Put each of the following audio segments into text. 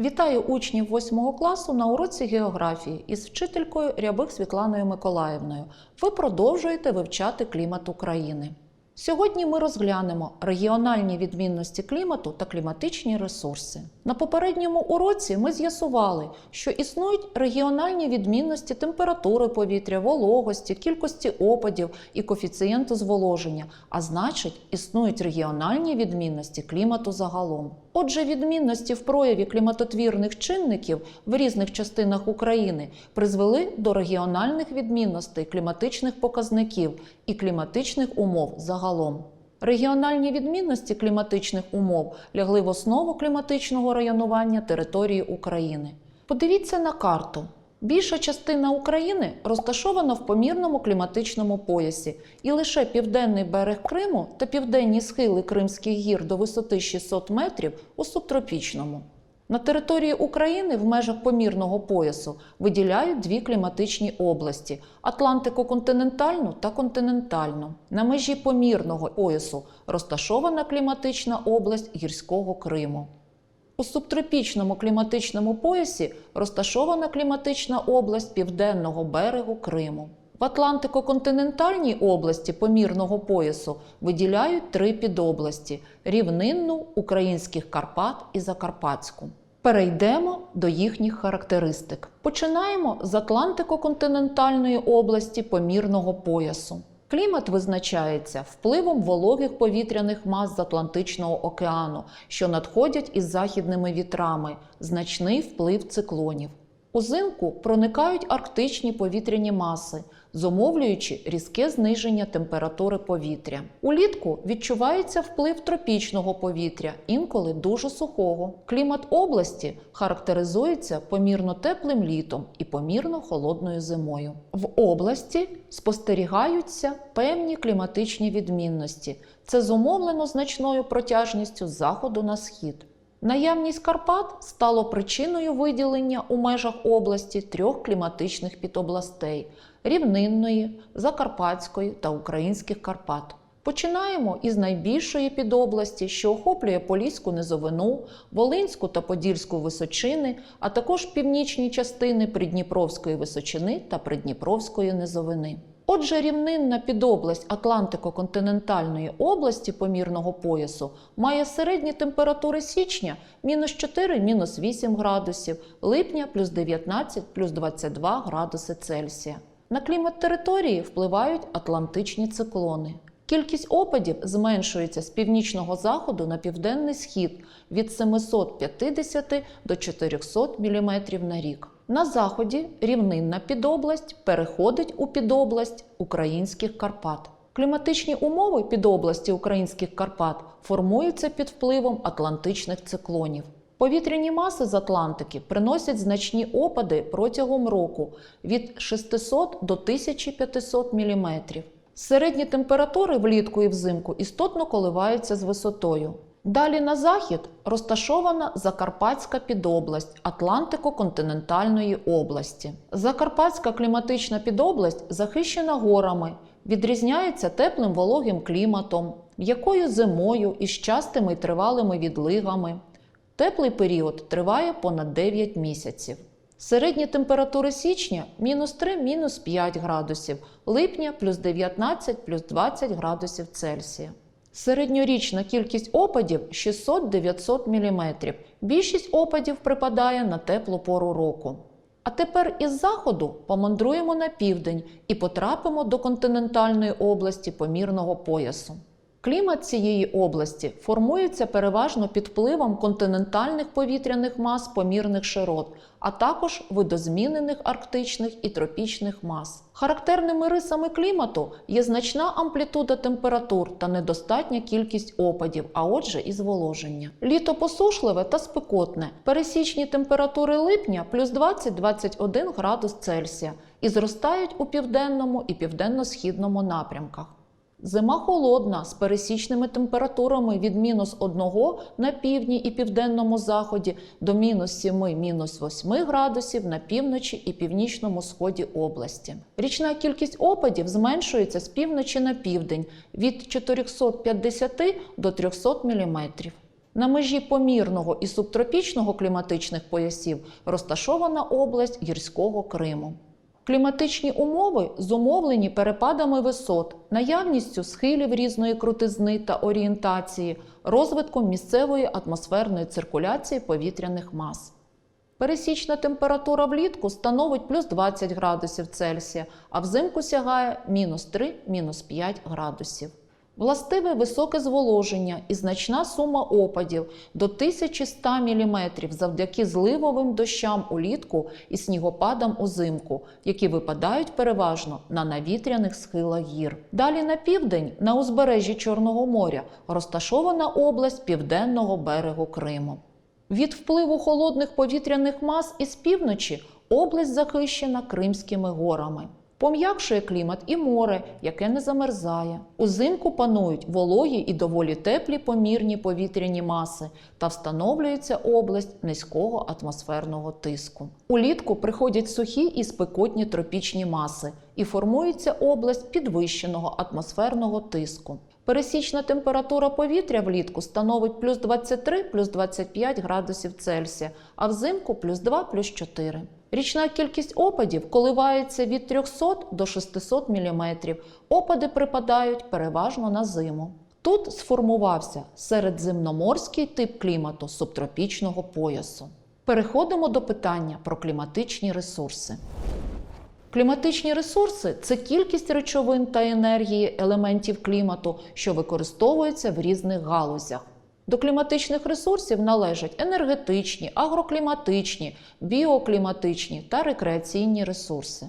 Вітаю учнів 8 класу на уроці географії із вчителькою Рябих Світланою Миколаївною. Ви продовжуєте вивчати клімат України. Сьогодні ми розглянемо регіональні відмінності клімату та кліматичні ресурси. На попередньому уроці ми з'ясували, що існують регіональні відмінності температури повітря, вологості, кількості опадів і коефіцієнту зволоження, а значить, існують регіональні відмінності клімату загалом. Отже, відмінності в прояві кліматотвірних чинників в різних частинах України призвели до регіональних відмінностей кліматичних показників і кліматичних умов загалом. Регіональні відмінності кліматичних умов лягли в основу кліматичного районування території України. Подивіться на карту. Більша частина України розташована в помірному кліматичному поясі, і лише південний берег Криму та південні схили Кримських гір до висоти 600 метрів у субтропічному. На території України в межах помірного поясу виділяють дві кліматичні області Атлантико-континентальну та континентальну. На межі помірного поясу розташована кліматична область гірського Криму. У субтропічному кліматичному поясі розташована кліматична область південного берегу Криму. В Атлантико-континентальній області помірного поясу виділяють три підобласті: рівнинну, українських Карпат і Закарпатську. Перейдемо до їхніх характеристик. Починаємо з Атлантико-континентальної області помірного поясу. Клімат визначається впливом вологих повітряних мас з Атлантичного океану, що надходять із західними вітрами, значний вплив циклонів. Узимку проникають арктичні повітряні маси, зумовлюючи різке зниження температури повітря. Улітку відчувається вплив тропічного повітря, інколи дуже сухого. Клімат області характеризується помірно теплим літом і помірно холодною зимою. В області спостерігаються певні кліматичні відмінності. Це зумовлено значною протяжністю з заходу на схід. Наявність Карпат стало причиною виділення у межах області трьох кліматичних підобластей рівнинної, Закарпатської та українських Карпат. Починаємо із найбільшої підобласті, що охоплює Поліську низовину, Волинську та Подільську височини, а також північні частини Придніпровської височини та Придніпровської низовини. Отже, рівнинна підобласть Атлантико-континентальної області помірного поясу має середні температури січня мінус 4 мінус 8 градусів, липня плюс 19 плюс 22 градуси Цельсія. На клімат території впливають атлантичні циклони. Кількість опадів зменшується з північного заходу на південний схід від 750 до 400 мм на рік. На заході рівнинна підобласть переходить у підобласть українських Карпат. Кліматичні умови підобласті українських Карпат формуються під впливом атлантичних циклонів. Повітряні маси з Атлантики приносять значні опади протягом року від 600 до 1500 мм. Середні температури влітку і взимку істотно коливаються з висотою. Далі на захід розташована Закарпатська підобласть Атлантико-континентальної області. Закарпатська кліматична підобласть захищена горами, відрізняється теплим вологим кліматом, м'якою зимою із частими й тривалими відлигами. Теплий період триває понад 9 місяців. Середні температури січня мінус 3 мінус 5 градусів, липня плюс 19 плюс 20 градусів Цельсія. Середньорічна кількість опадів 600-900 мм. Більшість опадів припадає на теплу пору року. А тепер із заходу помандруємо на південь і потрапимо до континентальної області помірного поясу. Клімат цієї області формується переважно під впливом континентальних повітряних мас помірних широт, а також видозмінених арктичних і тропічних мас. Характерними рисами клімату є значна амплітуда температур та недостатня кількість опадів, а отже, і зволоження. Літо посушливе та спекотне. Пересічні температури липня плюс 20-21 градус Цельсія і зростають у південному і південно-східному напрямках. Зима холодна з пересічними температурами від мінус 1 на півдні і південному заході до мінус 7 мінус 8 градусів на півночі і північному сході області. Річна кількість опадів зменшується з півночі на південь від 450 до 300 мм. На межі помірного і субтропічного кліматичних поясів розташована область гірського Криму. Кліматичні умови зумовлені перепадами висот, наявністю схилів різної крутизни та орієнтації, розвитком місцевої атмосферної циркуляції повітряних мас. Пересічна температура влітку становить плюс 20 градусів Цельсія, а взимку сягає мінус 3 мінус 5 градусів. Властиве високе зволоження і значна сума опадів до 1100 мм завдяки зливовим дощам улітку і снігопадам узимку, які випадають переважно на навітряних схилах гір. Далі на південь, на узбережжі Чорного моря, розташована область південного берегу Криму. Від впливу холодних повітряних мас із півночі область захищена Кримськими горами. Пом'якшує клімат і море, яке не замерзає. Узимку панують вологі і доволі теплі помірні повітряні маси та встановлюється область низького атмосферного тиску. Улітку приходять сухі і спекотні тропічні маси і формується область підвищеного атмосферного тиску. Пересічна температура повітря влітку становить плюс 23 плюс 25 градусів Цельсія, а взимку плюс 2 плюс 4. Річна кількість опадів коливається від 300 до 600 мм. Опади припадають переважно на зиму. Тут сформувався середземноморський тип клімату субтропічного поясу. Переходимо до питання про кліматичні ресурси. Кліматичні ресурси це кількість речовин та енергії елементів клімату, що використовуються в різних галузях. До кліматичних ресурсів належать енергетичні, агрокліматичні, біокліматичні та рекреаційні ресурси.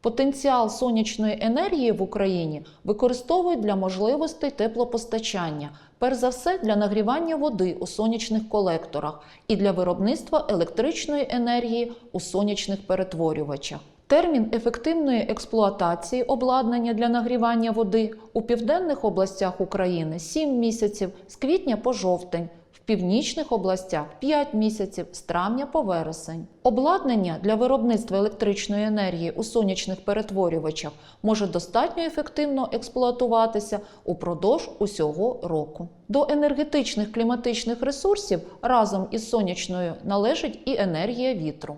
Потенціал сонячної енергії в Україні використовують для можливостей теплопостачання, перш за все для нагрівання води у сонячних колекторах і для виробництва електричної енергії у сонячних перетворювачах. Термін ефективної експлуатації обладнання для нагрівання води у південних областях України 7 місяців з квітня по жовтень, в північних областях 5 місяців з травня по вересень. Обладнання для виробництва електричної енергії у сонячних перетворювачах може достатньо ефективно експлуатуватися упродовж усього року. До енергетичних кліматичних ресурсів разом із сонячною належить і енергія вітру.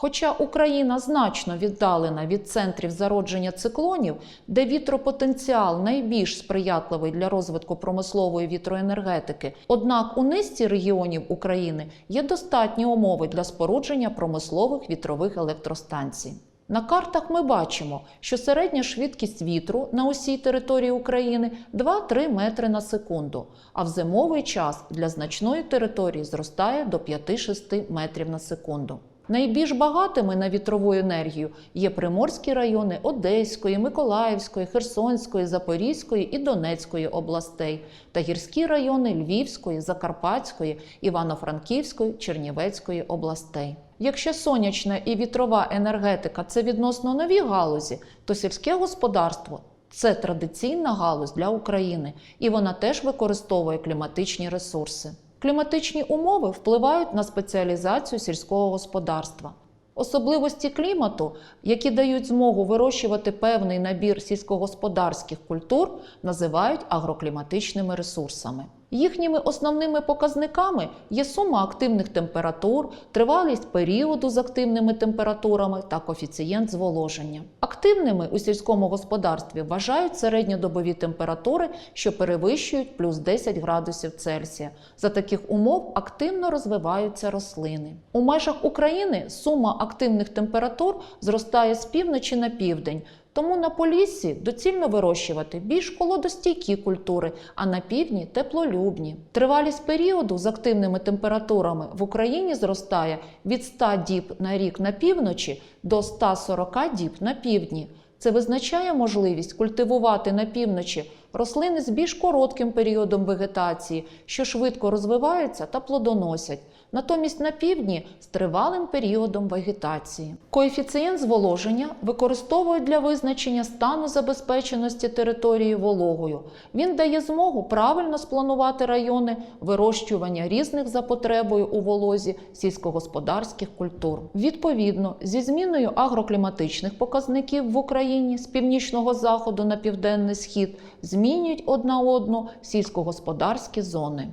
Хоча Україна значно віддалена від центрів зародження циклонів, де вітропотенціал найбільш сприятливий для розвитку промислової вітроенергетики, однак у низці регіонів України є достатні умови для спорудження промислових вітрових електростанцій. На картах ми бачимо, що середня швидкість вітру на усій території України 2-3 метри на секунду, а в зимовий час для значної території зростає до 5-6 метрів на секунду. Найбільш багатими на вітрову енергію є приморські райони Одеської, Миколаївської, Херсонської, Запорізької і Донецької областей та гірські райони Львівської, Закарпатської, Івано-Франківської, Чернівецької областей. Якщо сонячна і вітрова енергетика це відносно нові галузі, то сільське господарство це традиційна галузь для України, і вона теж використовує кліматичні ресурси. Кліматичні умови впливають на спеціалізацію сільського господарства. Особливості клімату, які дають змогу вирощувати певний набір сільськогосподарських культур, називають агрокліматичними ресурсами. Їхніми основними показниками є сума активних температур, тривалість періоду з активними температурами та коефіцієнт зволоження. Активними у сільському господарстві вважають середньодобові температури, що перевищують плюс 10 градусів Цельсія. За таких умов активно розвиваються рослини. У межах України сума активних температур зростає з півночі на південь. Тому на Поліссі доцільно вирощувати більш холодостійкі культури, а на півдні теплолюбні. Тривалість періоду з активними температурами в Україні зростає від 100 діб на рік на півночі до 140 діб на півдні. Це визначає можливість культивувати на півночі рослини з більш коротким періодом вегетації, що швидко розвиваються та плодоносять. Натомість на півдні з тривалим періодом вегетації. Коефіцієнт зволоження використовують для визначення стану забезпеченості території вологою. Він дає змогу правильно спланувати райони вирощування різних за потребою у волозі сільськогосподарських культур. Відповідно, зі зміною агрокліматичних показників в Україні з північного заходу на південний схід змінюють одна одну сільськогосподарські зони.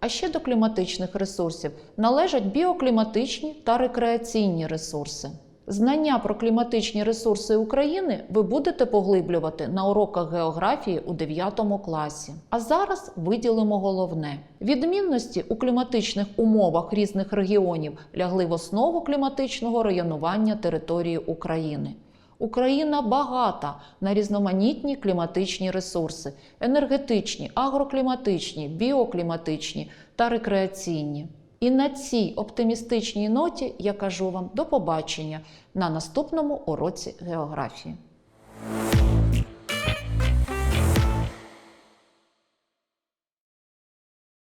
А ще до кліматичних ресурсів належать біокліматичні та рекреаційні ресурси. Знання про кліматичні ресурси України ви будете поглиблювати на уроках географії у 9 класі. А зараз виділимо головне: відмінності у кліматичних умовах різних регіонів лягли в основу кліматичного районування території України. Україна багата на різноманітні кліматичні ресурси: енергетичні, агрокліматичні, біокліматичні та рекреаційні. І на цій оптимістичній ноті я кажу вам до побачення на наступному уроці географії.